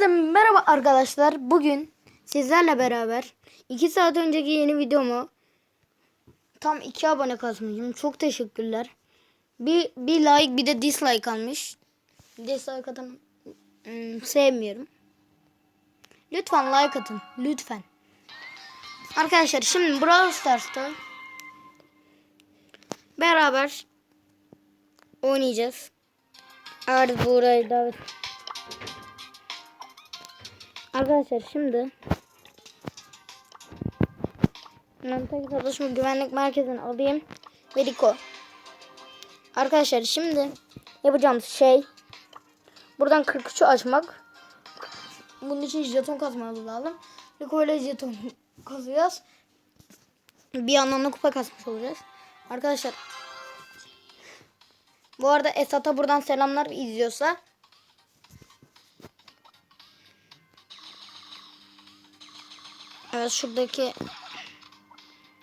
Hepinize merhaba arkadaşlar. Bugün sizlerle beraber 2 saat önceki yeni videomu tam 2 abone kasmışım. Çok teşekkürler. Bir, bir like bir de dislike almış. Dislike atan ım, sevmiyorum. Lütfen like atın. Lütfen. Arkadaşlar şimdi Brawl Stars'ta beraber oynayacağız. Arda burayı davet Arkadaşlar şimdi Mantık Çalışma Güvenlik Merkezi'ni alayım ve Rico. Arkadaşlar şimdi yapacağımız şey buradan 43'ü açmak. Bunun için jeton kazmamız lazım. Rico ile jeton kazıyoruz. Bir yandan da kupa kasmış olacağız. Arkadaşlar bu arada Esat'a buradan selamlar izliyorsa. Evet şuradaki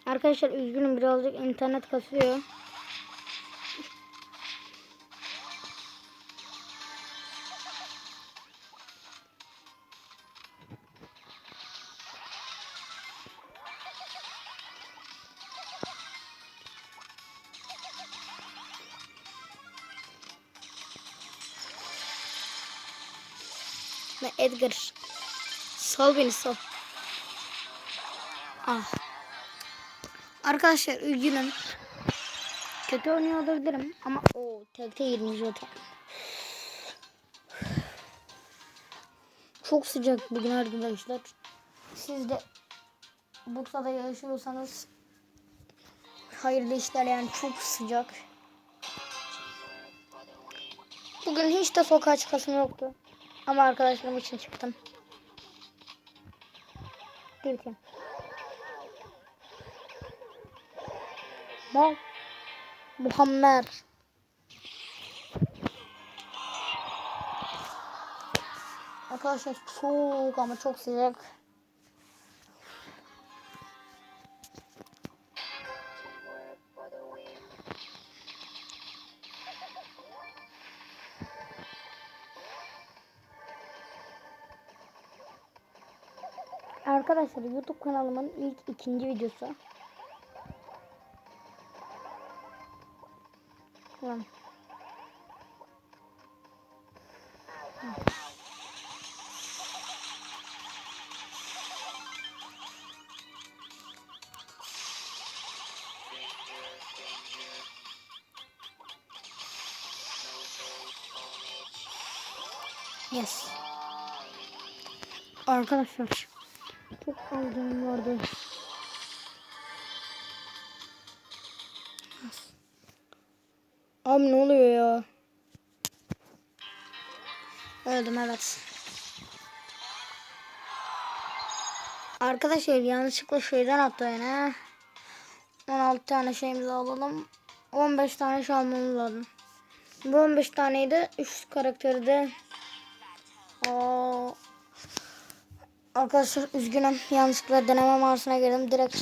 Arkadaşlar üzgünüm birazcık internet kasıyor. Edgar. Sal beni sal. Ah. Arkadaşlar üzgünüm. Kötü oynuyor olabilirim ama o tekte 20 zaten. Çok sıcak bugün arkadaşlar. Siz de Bursa'da yaşıyorsanız hayırlı işler yani çok sıcak. Bugün hiç de sokağa çıkasım yoktu. Ama arkadaşlarım için çıktım. Geleceğim. Mal. Muhammed. Arkadaşlar çok ama çok sıcak. Arkadaşlar YouTube kanalımın ilk ikinci videosu. Yes. Arkadaşlar çok aldığım vardı. Abi ne oluyor ya? Öldüm evet. Arkadaşlar yanlışlıkla şeyden attı yine. 16 tane şeyimizi alalım. 15 tane şey almamız lazım. Bu 15 taneyi de 3 karakteri de Arkadaşlar üzgünüm. Yanlışlıkla deneme mağarasına girdim. Direkt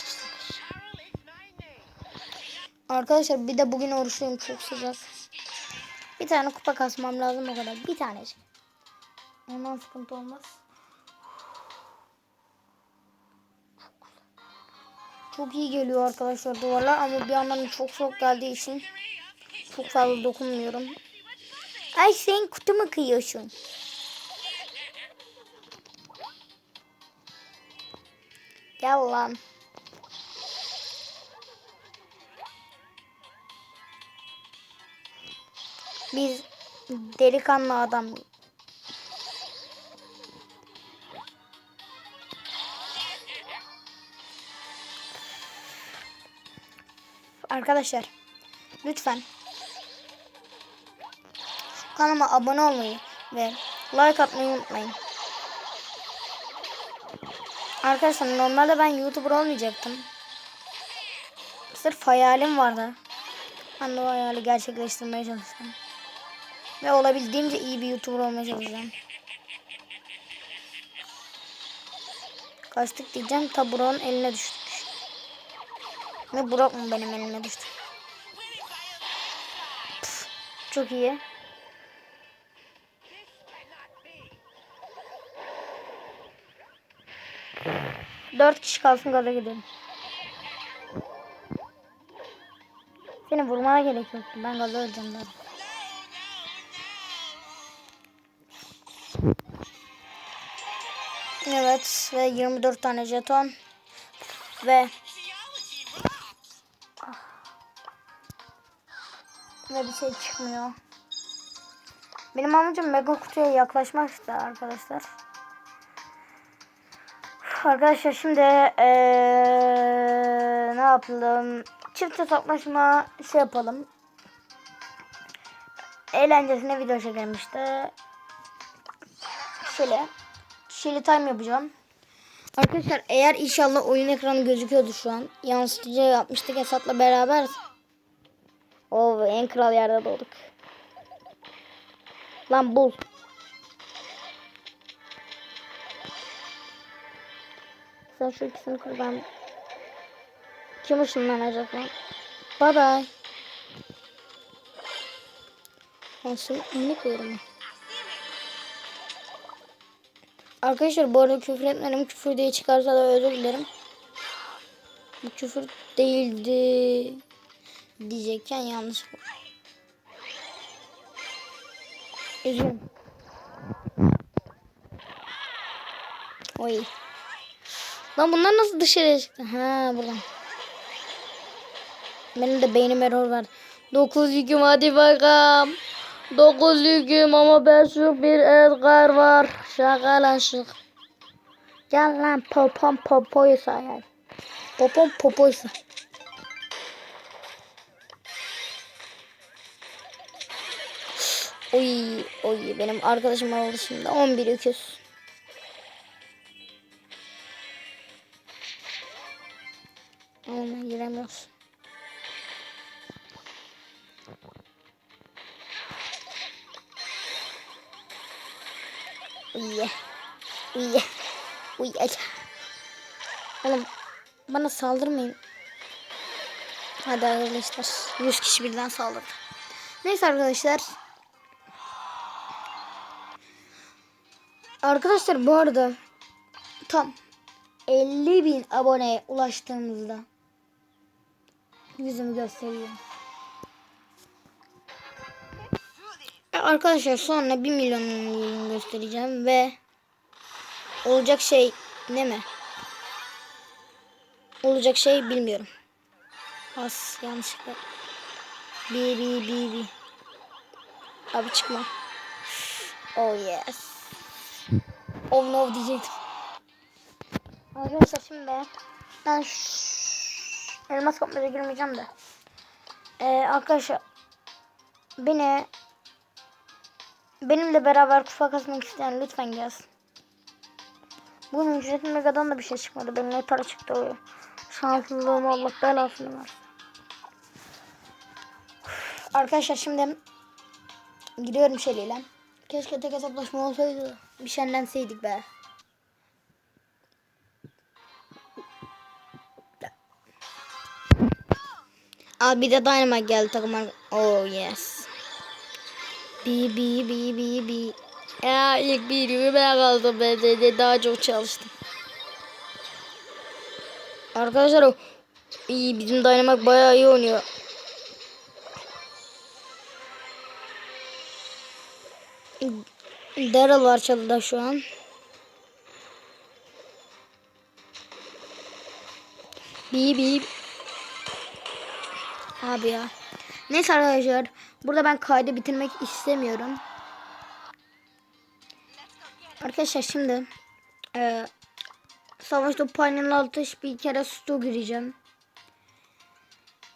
Arkadaşlar bir de bugün oruçluyum. Çok sıcak. Bir tane kupa kasmam lazım o kadar. Bir tanecik. Ondan sıkıntı olmaz. Çok iyi geliyor arkadaşlar duvarlar ama bir yandan çok soğuk geldiği için çok fazla dokunmuyorum. Ay sen kutu mu kıyıyorsun? Gel lan. Biz delikanlı adam. Arkadaşlar lütfen kanalıma abone olmayı ve like atmayı unutmayın. Arkadaşlar normalde ben YouTuber olmayacaktım. Sırf hayalim vardı. Ben de o hayali gerçekleştirmeye çalıştım. Ve olabildiğince iyi bir YouTuber olmaya çalışacağım. Kaçtık diyeceğim. Ta Burak'ın eline düştük. Ve Burak mı benim elime düştü? Çok iyi. Dört kişi kalsın gaza gidelim. Seni vurmana gerek yok. Ben gaza öleceğim zaten. Evet ve 24 tane jeton ve ve bir şey çıkmıyor. Benim amacım mega kutuya yaklaşmak işte arkadaşlar. Arkadaşlar şimdi eee, ne yapalım? Çift hesaplaşma şey yapalım. Eğlencesine video çekelim işte. Şöyle. Şöyle time yapacağım. Arkadaşlar eğer inşallah oyun ekranı gözüküyordu şu an. Yansıtıcı yapmıştık Esat'la beraber. Oo en kral yerde doğduk. Lan bul. Sen şu ikisini kur ben. Kim ışınlanacak lan? Bye bye. Nasıl? Ne koyuyorum? Arkadaşlar bu arada küfür etmedim. Küfür diye çıkarsa da özür dilerim. Bu küfür değildi. Diyecekken yanlış. Üzgünüm. Oy. Lan bunlar nasıl dışarıya çıktı? Ha buradan. Benim de beynim error var. 9 yüküm hadi bakalım. 9 yüküm ama ben şu bir Edgar var. Şakalaşık. Gel lan popom popoysa gel. Popom popoysa. Oy oy benim arkadaşım oldu şimdi 11 öküz. Ama giremiyoruz. Uye. Uye. Uye. Oğlum bana saldırmayın. Hadi arkadaşlar. 100 kişi birden saldırdı. Neyse arkadaşlar. Arkadaşlar bu arada tam 50 bin aboneye ulaştığımızda yüzümü göstereyim. E, Arkadaşlar sonra 1 milyon göstereceğim ve olacak şey ne mi? Olacak şey bilmiyorum. As yanlışlıkla. Bi bi bi bi. Abi çıkma. Oh yes. Oh no diyecektim. Arkadaşlar şimdi ben elmas kapmaca girmeyeceğim de. Ee, arkadaşlar beni benimle beraber kupa kasmak isteyen lütfen gelsin. Bugün ücretli megadan da bir şey çıkmadı. Benim ne para çıktı o. Şanslılığım Allah belasını versin. Arkadaşlar şimdi gidiyorum Şeli'yle. Keşke tek hesaplaşma olsaydı. Bir şenlenseydik be. Abi bir de Dynamite geldi takıma. Oh yes. Bi bi bi bi bi. Ya ilk bir gibi ben kaldım. Ben de, de daha çok çalıştım. Arkadaşlar o iyi bizim Dynamite bayağı iyi oynuyor. Daryl var çalıda şu an. Bi bi. Abi ya. Neyse arkadaşlar. Burada ben kaydı bitirmek istemiyorum. Arkadaşlar şimdi e, savaş topu altı bir kere stu gireceğim.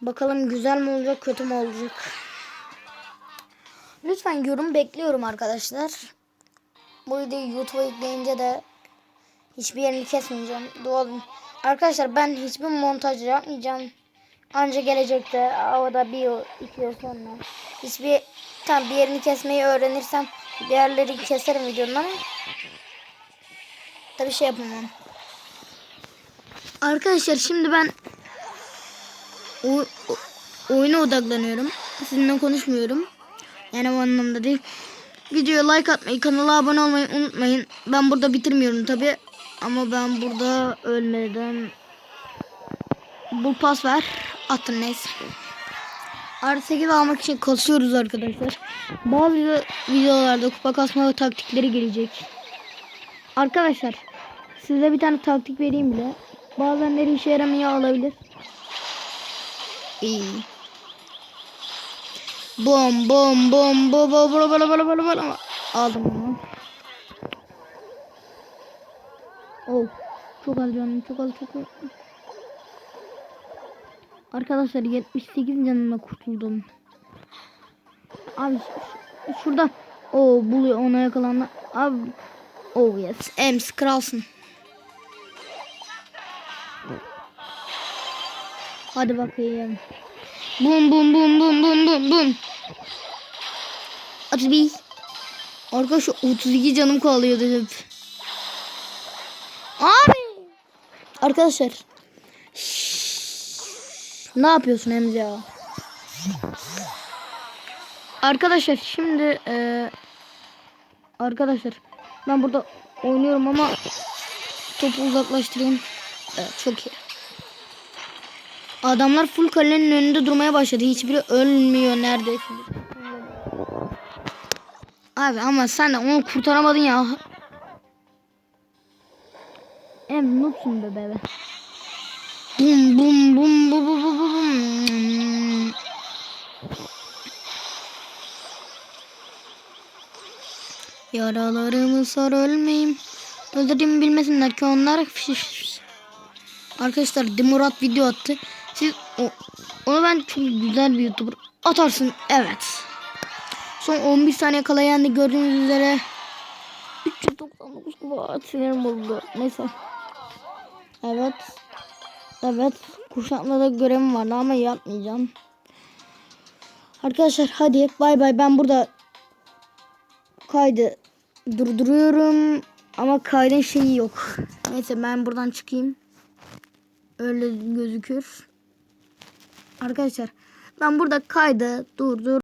Bakalım güzel mi olacak kötü mü olacak. Lütfen yorum bekliyorum arkadaşlar. Bu videoyu YouTube'a yükleyince de hiçbir yerini kesmeyeceğim. Doğal. Arkadaşlar ben hiçbir montaj yapmayacağım. Anca gelecekte havada bir yıl, iki yıl sonra. Hiçbir tam bir yerini kesmeyi öğrenirsem diğerleri keserim videonun ama tabii şey yapamam. Arkadaşlar şimdi ben o, o- oyuna odaklanıyorum. Sizinle konuşmuyorum. Yani o anlamda değil. Videoya like atmayı, kanala abone olmayı unutmayın. Ben burada bitirmiyorum tabi. Ama ben burada ölmeden bu pas ver. Attın neyse. Artı 8 almak için kasıyoruz arkadaşlar. Bazı video- videolarda kupa kasma taktikleri gelecek. Arkadaşlar size bir tane taktik vereyim bile. Bazenleri işe yaramıyor olabilir. İyi. Bom bom bom bom bom bom bom bom bom bom Aldım onu. Oh. Çok az canım çok az çok az. Arkadaşlar 78 canımla kurtuldum. Abi şurada. Oo buluyor ona yakalanma. Abi. Oh yes. Ems kralsın. Hadi bakayım. Bum bum bum bum bum bum bum. 31. Arkadaşlar 32 canım kalıyordu hep. Abi. Arkadaşlar. Ne yapıyorsun Emre ya? Arkadaşlar şimdi e, arkadaşlar ben burada oynuyorum ama topu uzaklaştırayım. Evet, çok iyi. Adamlar full kalenin önünde durmaya başladı. Hiçbiri ölmüyor neredeyse. Abi ama sen de onu kurtaramadın ya. Em noobsun be bebe. Bum bum bum bum bum bum bum. Yaralarımı sar ölmeyeyim. Öldürdüğümü bilmesinler ki onlar. Arkadaşlar Demurat video attı. Siz o, onu ben çok güzel bir YouTuber atarsın. Evet. Son 11 saniye kala yendi gördüğünüz üzere. 399 kupa sinirim oldu. Neyse. Evet. Evet. Kuşatmada görevim vardı ama yapmayacağım. Arkadaşlar hadi bay bay. Ben burada kaydı durduruyorum. Ama kaydın şeyi yok. Neyse ben buradan çıkayım. Öyle gözükür. Arkadaşlar ben burada kaydı durdur.